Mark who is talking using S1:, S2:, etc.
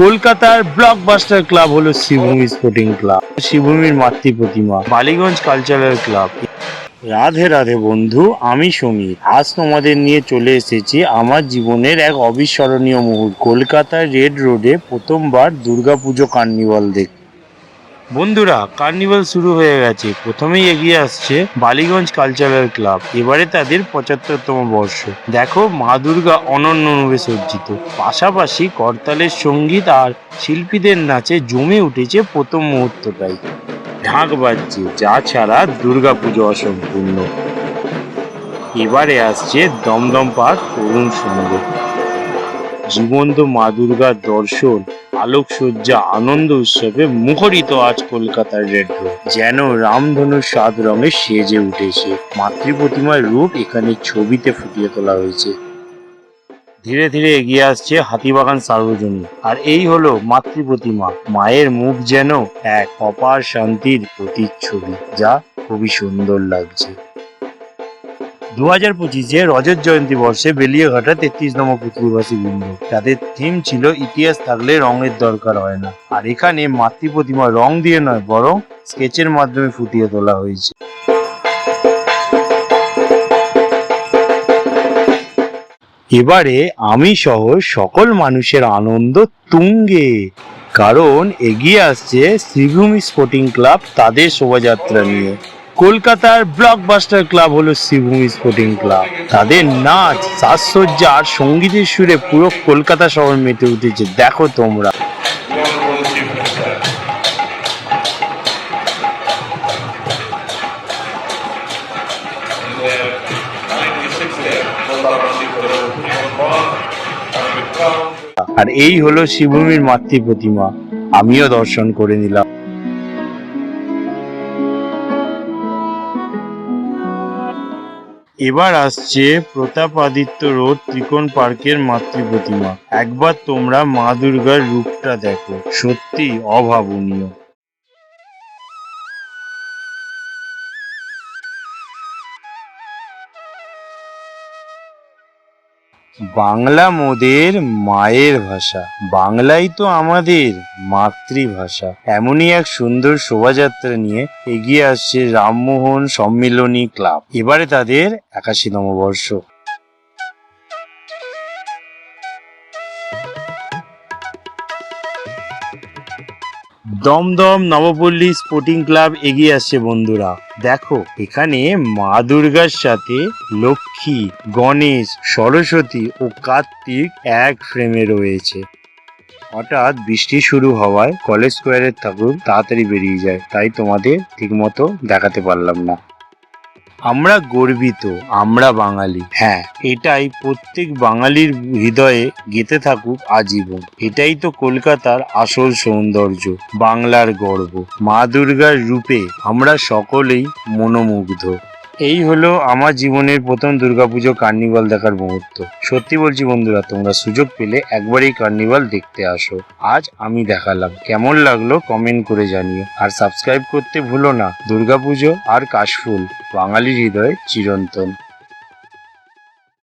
S1: কলকাতার blockbuster club হলো Shivbhumi sporting club শিবভূমির মাতৃ প্রতিমা, বালিগঞ্জ কালচারাল ক্লাব রাধে রাধে বন্ধু, আমি সমীর। আজ তোমাদের নিয়ে চলে এসেছি আমার জীবনের এক অবিস্মরণীয় মুহূর্ত। কলকাতার রেড রোডে প্রথমবার দুর্গাপুজো কার্নিভাল দেখ বন্ধুরা, কার্নিভাল শুরু হয়ে গেছে। প্রথমেই এগিয়ে আসছে বালিগঞ্জ কালচারাল ক্লাব। এবারে তাদের পঁচাত্তরতম বর্ষ। দেখো, মা দুর্গা অনন্য রূপে সজ্জিত। পাশাপাশি করতালের সংগীত আর শিল্পীদের নাচে জমে উঠেছে প্রথম মুহূর্তটাই। ঢাক বাজছে, যা ছাড়া দুর্গাপুজো অসম্পূর্ণ। এবারে আসছে দমদম পার্ক তরুণ সঙ্গে। জীবন্ত মা দুর্গার দর্শন। আলোকসজ্জা আনন্দ উৎসবে মুখরিত আজ কলকাতার রেড রোড। যেন রামধনু সাত রঙে সেজে উঠেছে। মাতৃ প্রতিমার রূপ এখানে ছবিতে ফুটিয়ে তোলা হয়েছে। ধীরে ধীরে এগিয়ে আসছে হাতিবাগান সার্বজনীন। আর এই হলো মাতৃ প্রতিমা মায়ের মুখ যেন এক অপার শান্তির প্রতিচ্ছবি, যা খুবই সুন্দর লাগছে। দু হাজার পঁচিশে রজত জয়ন্তী বর্ষে বেলিয়াঘাটা তেত্রিশতম পুত্রবাসী বৃন্দ। তাদের থিম ছিল, ইতিহাস থাকলে রঙের দরকার হয় না। আর এখানে মাতৃ প্রতিমা রং দিয়ে নয়, বরং স্কেচের মাধ্যমে ফুটিয়ে তোলা হয়েছে। এবারে আমি সহ সকল মানুষের আনন্দ তুঙ্গে, কারণ এগিয়ে আসছে শ্রীভূমি স্পোর্টিং ক্লাব তাদের শোভাযাত্রা নিয়ে। কলকাতার ব্লকবাস্টার ক্লাব হলো শ্রীভূমি স্পোর্টিং ক্লাব তাদের নাচ, সাজসজ্জা আর সঙ্গীতের সুরে পুরো কলকাতা শহর মেতে উঠেছে। দেখো তোমরা। আর এই হলো শিবভূমির মাতৃ প্রতিমা আমিও দর্শন করে নিলাম। এবার আসছে প্রতাপাদিত্য রোড ত্রিকোণ পার্কের মাতৃ প্রতিমা একবার তোমরা মা দুর্গার রূপটা দেখো। সত্যি অভাবনীয়। বাংলা মোদের মায়ের ভাষা। বাংলাই তো আমাদের মাতৃভাষা। এমনই এক সুন্দর শোভাযাত্রা নিয়ে এগিয়ে আসছে রামমোহন সম্মিলনী ক্লাব। এবারে তাদের একাশিতম বর্ষ। দমদম নবপল্লী স্পোর্টিং ক্লাব এগিয়ে আসছে বন্ধুরা। দেখো, এখানে মা দুর্গার সাথে লক্ষ্মী, গণেশ, সরস্বতী ও কার্তিক এক ফ্রেমে রয়েছে। হঠাৎ বৃষ্টি শুরু হওয়ায় কলেজ স্কোয়ারের ঠাকুর তাড়াতাড়ি বেরিয়ে যায়, তাই তোমাদের ঠিকমতো দেখাতে পারলাম না। আমরা গর্বিত, আমরা বাঙালি। হ্যাঁ এটাই প্রত্যেক বাঙালির হৃদয়ে গেতে থাকুক আজীবন। এটাই তো কলকাতার আসল সৌন্দর্য, বাংলার গর্ব। মা দুর্গার রূপে আমরা সকলেই মনোমুগ্ধ। এই হলো আমার জীবনের প্রথম দুর্গাপুজো কার্নিভাল দেখার মুহূর্ত। সত্যি বলছি বন্ধুরা, তোমরা সুযোগ পেলে একবার এই কার্নিভাল দেখতে আসো। আজ আমি দেখালাম, কেমন লাগল কমেন্ট করে জানিও। আর সাবস্ক্রাইব করতে ভুলো না, দুর্গাপুজো আর কাশফুল, বাঙালির হৃদয়ে চিরন্তন।